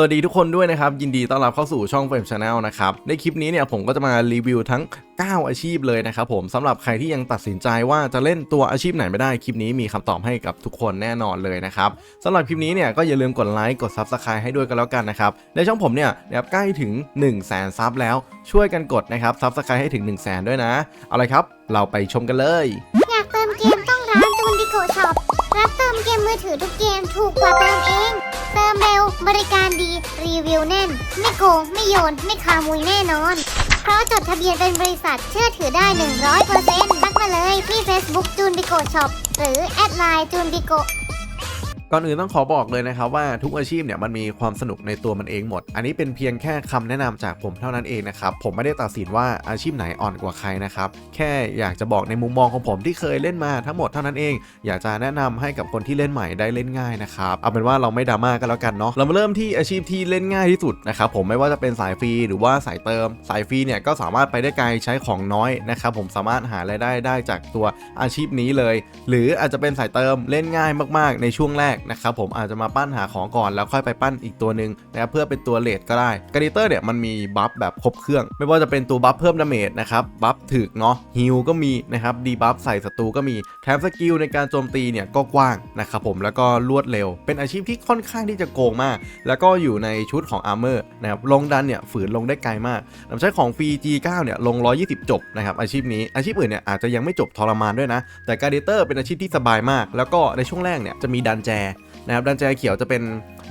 สวัสดีทุกคนด้วยนะครับ ยินดีต้อนรับเข้าสู่ช่องเฟรมชาแนลนะครับ ในคลิปนี้เนี่ยผมก็จะมารีวิวทั้ง 9 อาชีพเลยนะครับผมสำหรับใครที่ยังตัดสินใจว่าจะเล่นตัวอาชีพไหนไม่ได้คลิปนี้มีคำตอบให้กับทุกคนแน่นอนเลยนะครับสำหรับคลิปนี้เนี่ยก็อย่าลืมกดไลค์กด Subscribe ให้ด้วยกันแล้วกันนะครับในช่องผมเนี่ยนะครับใกล้ถึง 1 0 0 0 0แสนซับแล้วช่วยกันกดนะครับ Subscribe ให้ถึง 1 0 0 0 0แสนด้วยนะเอาลยครับ เราไปชมกันเลย อยากเติมเกมต้องร้านจูนดิโกช็อปรับเติมเกมมือถือทุกเกมถูกกว่าเติมเอง เติมเร็ว บริการดี รีวิวแน่น ไม่โกง ไม่โยน ไม่คามุยแน่นอน เพราะจดทะเบียนเป็นบริษัทเชื่อถือได้ 100%ทักมาเลยที่ Facebook จูนบิโกช็อปหรือแอดไลน์จูนบิโก ก่อนอื่นต้องขอบอกเลยนะครับว่าทุกอาชีพเนี่ยมันมีความสนุกในตัวมันเองหมด อันนี้เป็นเพียงแค่คำแนะนำจากผมเท่านั้นเองนะครับ ผมไม่ได้ตัดสินว่าอาชีพไหนอ่อนกว่าใครนะครับ แค่อยากจะบอกในมุมมองของผมที่เคยเล่นมาทั้งหมดเท่านั้นเอง อยากจะแนะนำให้กับคนที่เล่นใหม่ได้เล่นง่ายนะครับ เอาเป็นว่าเราไม่ดราม่ากันแล้วกันเนาะ เรามาเริ่มที่อาชีพที่เล่นง่ายที่สุดนะครับผมไม่ว่าจะเป็นสายฟรีหรือว่าสายเติม สายฟรีเนี่ยก็สามารถไปได้ไกลใช้ของน้อยนะครับผมสามารถหารายได้ได้จากตัวอาชีพนี้เลย หรืออาจจะเป็นสายเติมเล่นง่ายมาก ๆ ในช่วงแรกนะครับผมอาจจะมาปั้นหาของก่อนแล้วค่อยไปปั้นอีกตัวหนึ่งนะครับเพื่อเป็นตัวเลดก็ได้กาดิเตอร์เนี่ยมันมีบัฟแบบครบเครื่อง ไม่ว่าจะเป็นตัวบัฟเพิ่มดาเมจนะครับบัฟถึกเนาะฮิลก็มีนะครับดีบัฟใส่ศัตรูก็มีแถมสกิลในการโจมตีเนี่ยก็กว้างนะครับผมแล้วก็รวดเร็ว เป็นอาชีพที่ค่อนข้างที่จะโกงมาก แล้วก็อยู่ในชุดของอาร์เมอร์นะครับลงดันเนี่ยฝืนลงได้ไกลมากนำใช้ของฟรี G9 เนี่ยลง 120 จบนะครับอาชีพนี้อาชีพอื่นเนี่ยอาจจะยังไม่จบทรมานด้วยนะ แต่การดิเตอร์เป็นอาชีพที่สบายมาก แล้วก็ในช่วงแรกเนี่ยจะมีดันแจ นะครับดันแจเขียวจะเป็น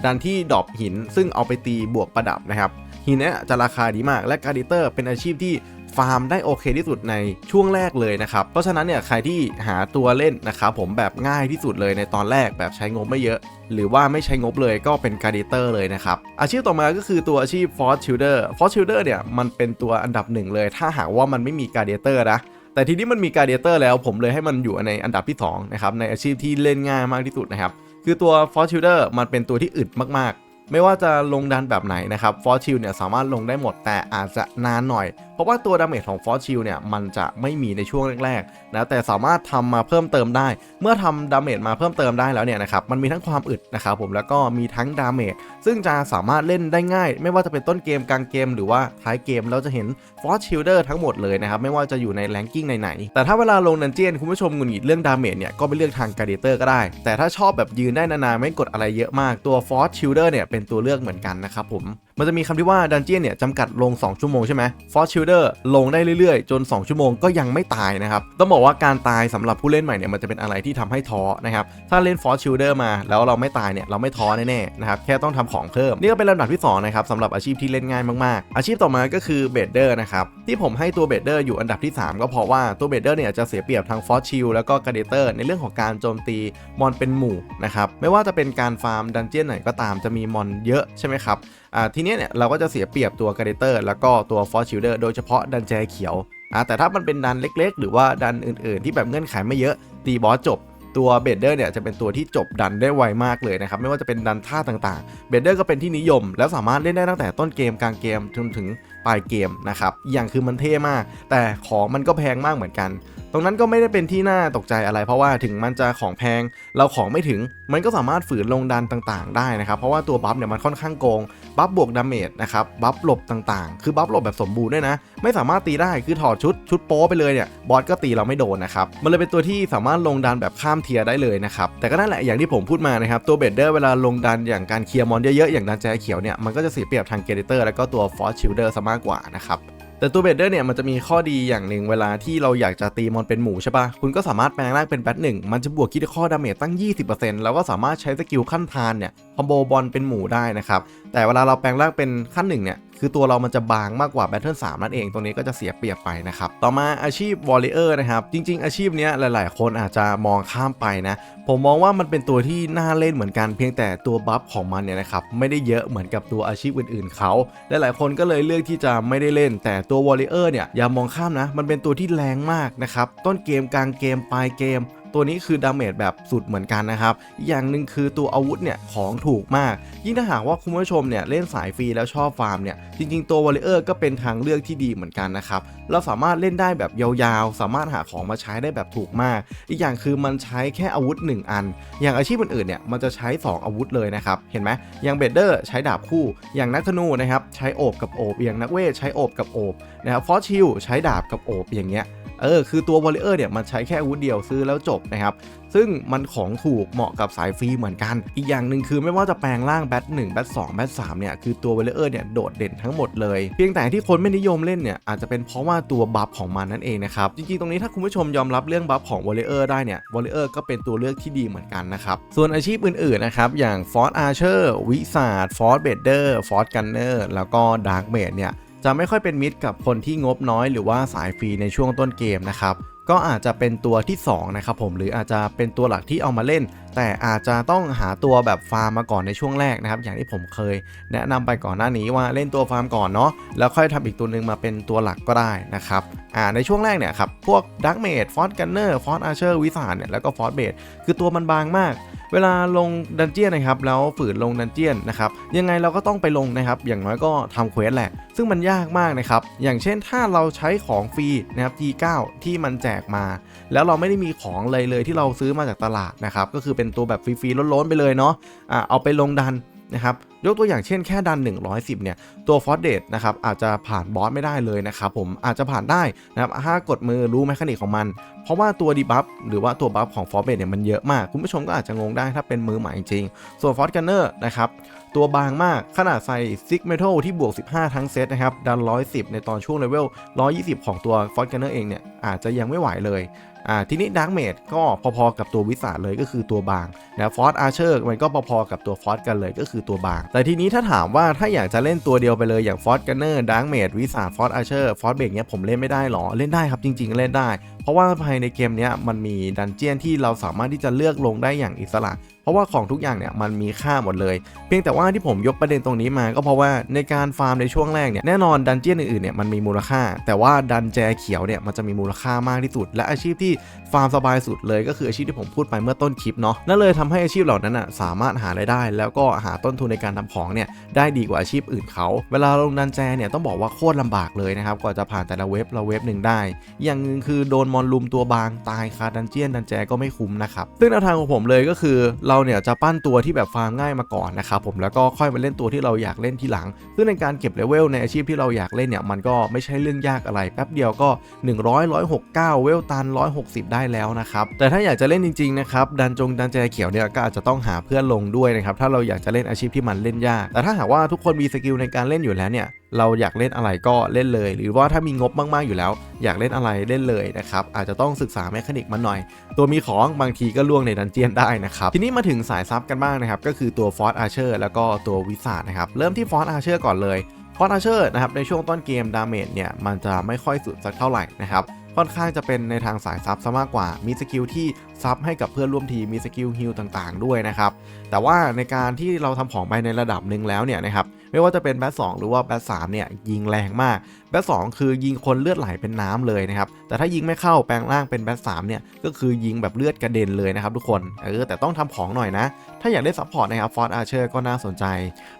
ดันที่ดอปหิน ซึ่งเอาไปตีบวกประดับนะครับหินเนี่ยจะราคาดีมากและการดิเตอร์เป็นอาชีพที่ฟาร์มได้โอเคที่สุดในช่วงแรกเลยนะครับ เพราะฉะนั้นเนี่ยใครที่หาตัวเล่นนะครับผมแบบง่ายที่สุดเลยในตอนแรกแบบใช้งบไม่เยอะ หรือว่าไม่ใช้งบเลยก็เป็นการดิเตอร์เลยนะครับ อาชีพต่อมาก็คือตัวอาชีพ Force Shooter Force Shooter เนี่ยมันเป็นตัวอันดับหนึ่งเลย ถ้าหากว่ามันไม่มีการดิเตอร์นะแต่ทีนี้มันมีการดิเตอร์แล้วผมเลยให้มันอยู่ในอันดับที่2นะครับในอาชีพที่เล่นง่ายมากที่สุดนะครับ คือตัว Force Shielder มันเป็นตัวที่อึดมากๆ ไม่ว่าจะลงดันแบบไหนนะครับ Force Shield เนี่ยสามารถลงได้หมดแต่อาจจะนานหน่อย เพราะว่าตัวดาเมจของ Force Shield เนี่ยมันจะไม่มีในช่วงแรกๆนะแต่สามารถทำมาเพิ่มเติมได้ เมื่อทำดาเมจมาเพิ่มเติมได้แล้วเนี่ยนะครับมันมีทั้งความอึดนะครับผมแล้วก็มีทั้งดาเมจซึ่งจะสามารถเล่นได้ง่าย ไม่ว่าจะเป็นต้นเกมกลางเกม หรือว่าท้ายเกมเราจะเห็น Force Shielder ทั้งหมดเลยนะครับไม่ว่าจะอยู่ในแรงกิ้งไหนๆแต่ถ้าเวลาลงดันเจียนคุณผู้ชมงุดหงิดเรื่องดาเมจเนี่ยก็ไปเลือกทางการ์เตอร์ก็ได้ แต่ถ้าชอบแบบยืนได้นานๆไม่กดอะไรเยอะมากตัว Force Shielder เนี่ยเป็นตัวเลือกเหมือนกันนะครับผม มันจะมีคำที่ว่าดันเจียนเนี่ยจำกัดลง 2 ชั่วโมงใช่ไหม Force Shielder ลงได้เรื่อยๆ จน 2 ชั่วโมงก็ยังไม่ตายนะครับ ต้องบอกว่าการตายสำหรับผู้เล่นใหม่เนี่ยมันจะเป็นอะไรที่ทำให้ท้อนะครับ ถ้าเล่น Force Shielder มาแล้วเราไม่ตายเนี่ยเราไม่ท้อแน่ๆนะครับแค่ต้องทำของเพิ่ม นี่ก็เป็นลำดับที่2นะครับสำหรับอาชีพที่เล่นง่ายมากๆ อาชีพต่อมาก็คือเบดเดอร์นะครับที่ผมให้ตัวเบดเดอร์อยู่อันดับที่ 3 ก็เพราะว่าตัวเบดเดอร์เนี่ยจะเสียเปรียบทาง Force Shield แล้วก็ก a เดเตอร์ในเรื่องของการโจมตีมอนเป็นหมู่นะครับไม่ว่าจะเป็นการฟาร์มดันเจียนไหนก็ตามจะมีมอนเยอะใช่ไหมครับ อ่าทีนี้เนี่ยเราก็จะเสียเปรียบตัวกาเดเตอร์แล้วก็ตัวฟอสชิลเดอร์โดยเฉพาะดันแจเขียวอ่าแต่ถ้ามันเป็นดันเล็กๆ หรือว่าดันอื่นๆ ที่แบบเงื่อนไขไม่เยอะตีบอสจบตัวเบดเดอร์เนี่ยจะเป็นตัวที่จบดันได้ไวมากเลยนะครับไม่ว่าจะเป็นดันท่าต่างๆเบดเดอร์ก็เป็นที่นิยม แล้วสามารถเล่นได้ตั้งแต่ต้นเกมกลางเกมจนถึง ปลายเกมนะครับอย่างคือมันเท่มาก แต่ของมันก็แพงมากเหมือนกัน ตรงนั้นก็ไม่ได้เป็นที่น่าตกใจอะไร เพราะว่าถึงมันจะของแพงเราของไม่ถึง มันก็สามารถฝืนลงดันต่างๆ ได้นะครับ เพราะว่าตัวบัฟเนี่ยมันค่อนข้างโกงบัฟบวกดาเมจนะครับบัฟหลบต่างๆ คือบัฟหลบแบบสมบูรณ์ด้วยนะ ไม่สามารถตีได้คือถอดชุดชุดโป๊ไปเลยเนี่ยบอสก็ตีเราไม่โดนนะครับมันเลยเป็นตัวที่สามารถลงดันแบบข้ามเทียร์ได้เลยนะครับแต่ก็นั่นแหละอย่างที่ผมพูดมานะครับตัวเบดเดอร์เวลาลงดันอย่างการเคลียร์มอนเยอะๆอย่างดันแจเขียวเนี่ยมันก็จะเสียเปรียบทางเกเรเตอร์แล้วก็ตัวฟอสชิลเดอร์ซะมากกว่านะครับแต่ตัวเบดเดอร์เนี่ยมันจะมีข้อดีอย่างหนึ่งเวลาที่เราอยากจะตีมอนเป็นหมูใช่ปะคุณก็สามารถแปลงร่างเป็นแบทหนึ่งมันจะบวกคิดข้อดาเมจตั้ง 20%แล้วก็สามารถใช้สกิลขั้นทานเนี่ยคอมโบบอลเป็นหมูได้นะครับแต่เวลาเราแปลงร่างเป็นขั้นหนึ่งเนี่ย คือตัวเรามันจะบางมากกว่าแบทเทิล3นั่นเอง ตรงนี้ก็จะเสียเปรียบไปนะครับ ต่อมาอาชีพวอลเลเยอร์นะครับ จริง ๆ อาชีพเนี้ยหลาย ๆ คนอาจจะมองข้ามไปนะ ผมมองว่ามันเป็นตัวที่น่าเล่นเหมือนกันเพียงแต่ตัวบัฟของมันเนี่ยนะครับไม่ได้เยอะเหมือนกับตัวอาชีพอื่น ๆเขาและหลายคนก็เลยเลือกที่จะไม่ได้เล่น แต่ตัววอลเลเยอร์เนี่ยอย่ามองข้ามนะ มันเป็นตัวที่แรงมากนะครับต้นเกมกลางเกมปลายเกม ตัวนี้คือดาเมจแบบสุดเหมือนกันนะครับอีกอย่างหนึ่งคือตัวอาวุธเนี่ยของถูกมาก ยิ่งถ้าหากว่าคุณผู้ชมเนี่ยเล่นสายฟรีแล้วชอบฟาร์มเนี่ยจริงๆตัววอลเลเยอร์ก็เป็นทางเลือกที่ดีเหมือนกันนะครับเราสามารถเล่นได้แบบยาวๆ สามารถหาของมาใช้ได้แบบถูกมาก อีกอย่างคือมันใช้แค่อาวุธ 1 อัน อย่างอาชีพอื่นๆเนี่ยมันจะใช้ 2 อาวุธเลยนะครับเห็นไหมอย่างเบดเดอร์ใช้ดาบคู่ อย่างนักธนูนะครับใช้โอบกับโอบอย่างนักเวทใช้โอบกับโอบนะครับฟอสชิลใช้ดาบกับโอบอย่างเงี้ยเออคือตัววอลเลเยอร์เนี่ยมันใช้แค่อาวุธเดียวซื้อแล้วจบนะครับ ซึ่งมันของถูกเหมาะกับสายฟรีเหมือนกัน อีกอย่างหนึ่งคือไม่ว่าจะแปลงร่างแบทหนึ่งแบทสองแบทสามเนี่ย คือตัวเวลเออร์เนี่ยโดดเด่นทั้งหมดเลย เพียงแต่ที่คนไม่นิยมเล่นเนี่ย อาจจะเป็นเพราะว่าตัวบัฟของมันนั่นเองนะครับ จริงๆ ตรงนี้ถ้าคุณผู้ชมยอมรับเรื่องบัฟของวอลเลเออร์ได้เนี่ยวอลเลเออร์ก็เป็นตัวเลือกที่ดีเหมือนกันนะครับ ส่วนอาชีพอื่นๆนะครับอย่างฟอร์ a อาร์เชอร์วิสาดฟอร์ a เบเดอร์ฟอร์ a กันเนอร์แล้วก็ดาร์กเมดเนี่ย จะไม่ค่อยเป็นมิตรกับคนที่งบน้อยหรือว่าสายฟรีในช่วงต้นเกมนะครับก็อาจจะเป็นตัวที่2นะครับผมหรืออาจจะเป็นตัวหลักที่เอามาเล่น แต่อาจจะต้องหาตัวแบบฟาร์มมาก่อนในช่วงแรกนะครับ อย่างที่ผมเคย แนะนำไปก่อนหน้านี้ว่าเล่นตัวฟาร์มก่อนเนาะแล้วค่อยทำอีกตัวหนึ่งมาเป็นตัวหลักก็ได้นะครับอ่าในช่วงแรกเนี่ยครับพวกดักเมดฟอสกันเนอร์ฟอสอาร์เชอร์วิสานเนี่ยแล้วก็ฟอสเบดคือตัวมันบางมาก เวลาลงดันเจียนนะครับแล้วฝืนลงดันเจียนนะครับยังไงเราก็ต้องไปลงนะครับ อย่างน้อยก็ทำเควสแหละ ซึ่งมันยากมากนะครับ อย่างเช่นถ้าเราใช้ของฟรีนะครับ G9 ที่มันแจกมา แล้วเราไม่ได้มีของเลยเลยที่เราซื้อมาจากตลาดนะครับ ก็คือเป็นตัวแบบฟรีๆล้นๆไปเลยเนาะอ่าเอาไปลงดันนะครับ ยกตัวอย่างเช่นแค่ดัน 110 เนี่ย ตัวฟอสเดตนะครับอาจจะผ่านบอสไม่ได้เลยนะครับผมอาจจะผ่านได้นะครับถ้ากดมือรู้แมคานิกของมัน เพราะว่าตัวดีบัฟหรือว่าตัวบัฟของฟอสเบตเนี่ยมันเยอะมาก คุณผู้ชมก็อาจจะงงได้ถ้าเป็นมือใหม่จริง ส่วนฟอสกันเนอร์นะครับตัวบางมากขนาดใส่ซิกเมทัลที่บวก 15 ทั้งเซตนะครับดัน 110 ในตอนช่วงเลเวล 120 ของตัวฟอสกันเนอร์เองเนี่ยอาจจะยังไม่ไหวเลย อ่าทีนี้ดักเมดก็พอๆกับตัววิสาเลยก็คือตัวบางนะฟอสอาร์เชอร์มันก็พอๆกับตัวฟอสกันเลยก็คือตัวบาง แต่ทีนี้ถ้าถามว่าถ้าอยากจะเล่นตัวเดียวไปเลยอย่างฟอสกันเนอร์ดักเมดวิสาฟอสอาร์เชอร์ฟอสเบกเนี้ยผมเล่นไม่ได้หรอเล่นได้ครับจริง ๆ เล่นได้ เพราะว่าภายในเกมเนี้ยมันมีดันเจียนที่เราสามารถที่จะเลือกลงได้อย่างอิสระ ราะว่าของทุกอย่างเนี่ยมันมีค่าหมดเลย เพียงแต่ว่าที่ผมยกประเด็นตรงนี้มา ก็เพราะว่าในการฟาร์มในช่วงแรกเนี่ยแน่นอนดันเจี้ยนอื่นๆเนี่ยมันมีมูลค่า แต่ว่าดันแจเขียวเนี่ยมันจะมีมูลค่ามากที่สุด และอาชีพที่ฟาร์มสบายสุดเลยก็คืออาชีพที่ผมพูดไปเมื่อต้นคลิปเนาะนั่นเลยทำให้อาชีพเหล่านั้นอะสามารถหารายได้ แล้วก็หาต้นทุนในการทำของเนี่ยได้ดีกว่าอาชีพอื่นเขาเวลาลงดันแจเนี่ยต้องบอกว่าโคตรลำบากเลยนะครับกว่าจะผ่านแต่ละเว็บละเว็บหนึ่งได้ อย่างนึ่งคือโดนมอนลุมตัวบางตายคาดันเจียนดันแจก็ไม่คุ้มนะครับซึ่งแนวทางของผมเลยก็คือเราเนี่ยจะปั้นตัวที่แบบฟาร์มง่ายมาก่อนนะครับผมแล้วก็ค่อยไปเล่นตัวที่เราอยากเล่นทีหลังซึ่งในการเก็บเลเวลในอาชีพที่เราอยากเล่นเนี่ยมันก็ไม่ใช่เรื่องยากอะไรแป๊บเดียวก็ 100 169 เวลตัน 160 ได้แล้วนะครับแต่ถ้าอยากจะเล่นจริงๆนะครับดันจงดันแจเขียวเนี่ยก็อาจจะต้องหาเพื่อนลงด้วยนะครับถ้าเราอยากจะเล่นอาชีพที่มันเล่นยาก แต่ถ้าหากว่าทุกคนมีสกิลในการเล่นอยู่แล้วเนี่ยเราอยากเล่นอะไรก็เล่นเลย หรือว่าถ้ามีงบมาก ๆ อยู่แล้ว อยากเล่นอะไรเล่นเลยนะครับ อาจจะต้องศึกษาแมคานิกมันหน่อย ตัวมีของบางทีก็ล่วงในดันเจียนได้นะครับ ทีนี้มาถึงสายซับกันบ้างนะครับ ก็คือตัวฟอร์ a อาร์เชอร์แล้วก็ตัววิสาดนะครับ เริ่มที่ฟอร์ a อาร์เชอร์ก่อนเลยฟอร์ a อาร์เชอร์นะครับในช่วงต้นเกมดาเมจเนี่ยมันจะไม่ค่อยสุดสักเท่าไหร่นะครับค่อนข้างจะเป็นในทางสายซับซะมากกว่า มีสกิลที่ซับให้กับเพื่อนร่วมทีม มีสกิลฮิลต่างๆ ด้วยนะครับ แต่ว่าในการที่เราทำของไปในระดับหนึ่งแล้วเนี่ยนะครับ ไม่ว่าจะเป็นแบทสหรือว่าแบทสเนี่ยยิงแรงมาก แบทสคือยิงคนเลือดไหลเป็นน้ำเลยนะครับ แต่ถ้ายิงไม่เข้าแปลงร่างเป็นแบทสเนี่ยก็คือยิงแบบเลือดกระเด็นเลยนะครับทุกคนเออแต่ต้องทำของหน่อยนะ ถ้าอยากได้ซัพพอร์ตนะครับฟอร์อาร์เชอร์ก็น่าสนใจ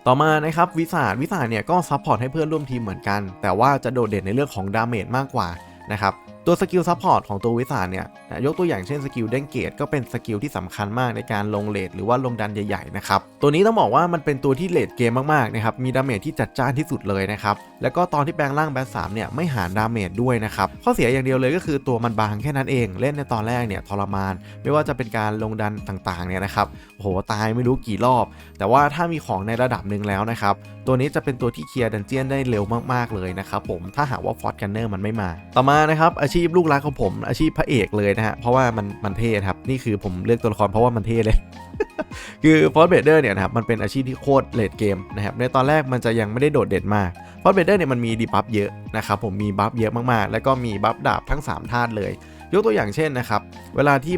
ต่อมานะครับวิสาวิสาเนี่ยก็ซัพพอร์ตให้เพื่อนร่วมทีมเหมือนกัน แต่ว่าจะโดดเด่นในเรื่องของดาเมจมากกว่านะครับ ตัวสกิลซัพพอร์ตของตัววิสาเนี่ยนะยกตัวอย่างเช่นสกิลเด้งเกตก็เป็นสกิลที่สำคัญมากในการลงเลดหรือว่าลงดันใหญ่ๆนะครับตัวนี้ต้องบอกว่ามันเป็นตัวที่เลดเกมมากๆนะครับมีดาเมจที่จัดจ้านที่สุดเลยนะครับแล้วก็ตอนที่แปลงร่างแบทสามเนี่ยไม่หารดาเมจด้วยนะครับข้อเสียอย่างเดียวเลยก็คือตัวมันบางแค่นั้นเองเล่นในตอนแรกเนี่ยทรมาน ไม่ว่าจะเป็นการลงดันต่างๆเนี่ยนะครับโอ้โหตายไม่รู้กี่รอบ แต่ว่าถ้ามีของในระดับหนึ่งแล้วนะครับตัวนี้จะเป็นตัวที่เคลียร์ดันเจียนได้เร็วมากๆเลยนะครับผมถ้าหากว่าฟอร์ t กันเนอร์มันไม่มา ต่อมานะครับอาชีพลูกรักของผม อาชีพพระเอกเลยนะฮะเพราะว่ามันมันเท่ครับนี่คือผมเลือกตัวละครเพราะว่ามันเท่เลย คือฟอร์เบเดอร์เนี่ยนะครับมันเป็นอาชีพที่โคตรเลดเกมนะครับในตอนแรกมันจะยังไม่ได้โดดเด่นมากฟอร์เบเดอร์เนี่ยมันมีดีบัฟเยอะนะครับผมมีบัฟเยอะมากๆ แล้วก็มีบัฟดาบทั้ง3ธาตุเลยยกตัวอย่างเช่นนะครับ เวลาที่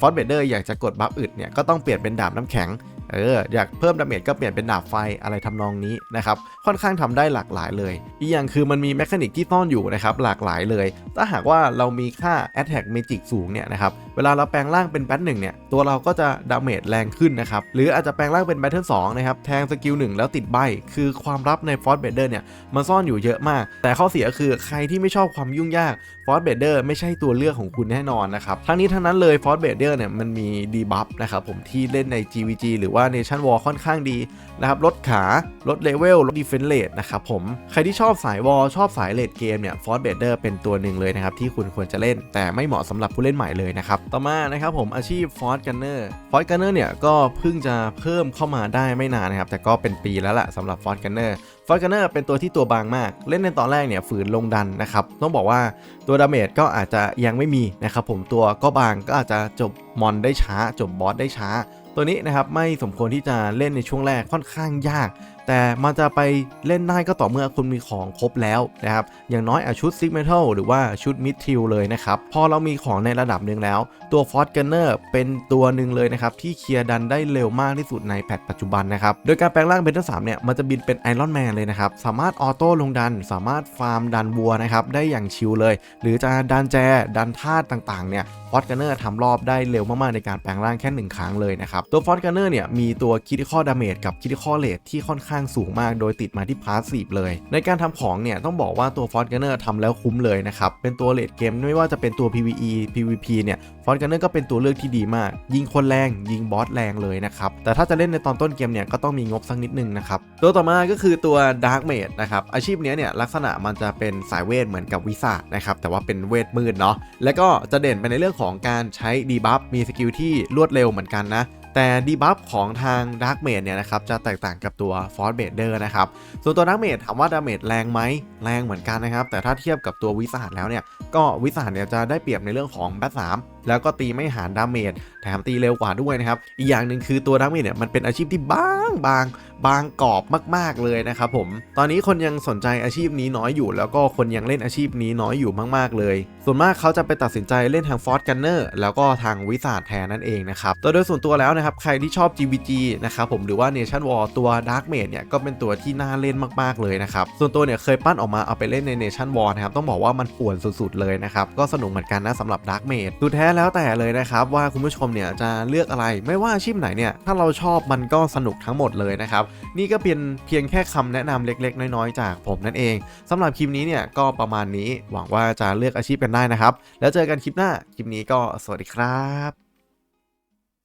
ฟอร์เบเดอร์อยากจะกดบัฟอึดเนี่ย ก็ต้องเปลี่ยนเป็นดาบน้ำแข็ง เอออยากเพิ่มดาเมจก็เปลี่ยนเป็นดาบไฟอะไรทำนองนี้นะครับค่อนข้างทำได้หลากหลายเลย อีกอย่างคือมันมีแมคานิกที่ซ่อนอยู่นะครับหลากหลายเลย ถ้าหากว่าเรามีค่า Attack Magic สูงเนี่ยนะครับ วเวลาเราแปลงร่างเป็นแบทหนึ่งเนี่ย ตัวเราก็จะดาเมจแรงขึ้นนะครับ หรืออาจจะแปลงร่างเป็นแบทเทิลสองนะครับ แทงสกิลหนึ่งแล้วติดใบ คือความลับในฟอร์ b เบเดอร์เนี่ย มันซ่อนอยู่เยอะมาก แต่ข้อเสียคือใครที่ไม่ชอบความยุ่งยากฟอร์ b เบเดอร์ไม่ใช่ตัวเลือกของคุณแน่นอนนะครับ ทั้งนี้ทั้งนั้นเลยฟอร์ b เบเดอร์เนี่ยมันมีดีบัฟนะครับผมที่เล่นใน GVG หรือว่า Nation War ค่อนข้างดีนะครับลดขาลดเลเวลลดดีเฟนเลตนะครับผมใครที่ชอบสายวอลชอบสายเลดเกมเนี่ยฟอร์ b เบเดอร์เป็นตัวหนึ่งเลยนะครับที่คุณควรจะเล่น แต่ไม่เหมาะสำหรับผู้เล่นใหม่เลยนะครับต่อมานะครับผมอาชีพฟอร์ g กันเนอร์ฟอร์ g กันเนอร์เนี่ยก็เพิ่งจะเพิ่มเข้ามาได้ไม่นานนะครับ แต่ก็เป็นปีแล้วแหละสำหรับฟอร์ g กันเนอร์ฟอร์ g กันเนอร์เป็นตัวที่ตัวบางมาก เล่นในตอนแรกเนี่ยฝืนลงดันนะครับ ต้องบอกว่าตัวดาเมจก็อาจจะยังไม่มีนะครับผมตัวก็บางก็อาจจะจบมอนได้ช้า จบบอสได้ช้า ตัวนี้นะครับไม่สมควรที่จะเล่นในช่วงแรกค่อนข้างยาก แต่มันจะไปเล่นได้ก็ต่อเมื่อคุณมีของครบแล้วนะครับอย่างน้อยอะชุดซิกเมทัลหรือว่าชุดมิดทิลเลยนะครับ พอเรามีของในระดับหนึ่งแล้ว ตัวฟอร์ g กันเนอร์เป็นตัวหนึ่งเลยนะครับ ที่เคลียร์ดันได้เร็วมากที่สุดในแพทปัจจุบันนะครับ โดยการแปลงร่างเบนทอร์สเนี่ยมันจะบินเป็นไอรอนแมนเลยนะครับ สามารถออโต้ลงดัน สามารถฟาร์มดันวัวนะครับได้อย่างชิลเลย หรือจะดันแจดันธาตุต่างๆเนี่ยฟอร์ g กันเนอร์ทำรอบได้เร็วมากๆในการแปลงร่างแค่1ครั้งเลยนะครับตัวฟอร์การ์เนอร์เนี่ยมีตัวคิดข้อดาเมจกับคิดข้อเลทที่ค่อนข้างสูงมากโดยติดมาที่พาสซีฟเลย ในการทำของเนี่ยต้องบอกว่าตัวฟอร์การ์เนอร์ทำแล้วคุ้มเลยนะครับ เป็นตัวเลทเกมไม่ว่าจะเป็นตัว PVE PVP เนี่ยฟอร์กันเนอร์ก็เป็นตัวเลือกที่ดีมาก ยิงคนแรง ยิงบอสแรงเลยนะครับ แต่ถ้าจะเล่นในตอนต้นเกมเนี่ยก็ต้องมีงบสักนิดนึงนะครับ ตัวต่อมาก็คือตัว Dark Mage นะครับ อาชีพนี้เนี่ยลักษณะมันจะเป็นสายเวทเหมือนกับวิสานะครับ แต่ว่าเป็นเวทมืดเนาะ แล้วก็จะเด่นไปในเรื่องของการใช้ดีบัฟ มีสกิลที่รวดเร็วเหมือนกันนะแต่ดีบัฟของทาง Dark Mage เนี่ยนะครับจะแตกต่างกับตัว Force Bader นะครับ ส่วนตัว Dark Mage ถามว่าดาเมจแรงไหมแรงเหมือนกันนะครับ แต่ถ้าเทียบกับตัววิสาดแล้วเนี่ย ก็วิสาดเนี่ยจะได้เปรียบในเรื่องของแบทสามแล้วก็ตีไม่หารดาเมจแถมตีเร็วกว่าด้วยนะครับ อีกอย่างหนึ่งคือตัวดาเมจเนี่ยมันเป็นอาชีพที่บางบาง บางกรอบมาก ๆเลยนะครับผมตอนนี้คนยังสนใจอาชีพนี้น้อยอยู่ แล้วก็คนยังเล่นอาชีพนี้น้อยอยู่มาก ๆ เลย ส่วนมากเขาจะไปตัดสินใจเล่นทางฟอร์ g กันเนอร์แล้วก็ทางวิสาแทนนั่นเองนะครับแต่โดยส่วนตัวแล้วนะครับใครที่ชอบ GVG นะครับผมหรือว่า Nation War ตัว Dark Mage เนี่ยก็เป็นตัวที่น่าเล่นมาก ๆ เลยนะครับส่วนตัวเนี่ยเคยปั้นออกมาเอาไปเล่นใน Nation War นะครับต้องบอกว่ามันป่วนสุด ๆ เลยนะครับก็สนุกเหมือนกันนะสำหรับ Dark Mage ดูแท้แล้วแต่เลยนะครับว่าคุณผู้ชมเนี่ยจะเลือกอะไรไม่ว่าอาชีพไหนเนี่ยถ้าเราชอบมันก็สนุกทั้งหมดเลยนะครับนี่ก็เป็นเพียงแค่คำแนะนำเล็ก ๆ น้อยๆ จากผมนั่นเองสำหรับคลิปนี้เนี่ยก็ประมาณนี้หวังว่าจะเลือกอาชีพกันได้นะครับ แล้วเจอกันคลิปหน้าคลิปนี้ก็สวัสดีครับ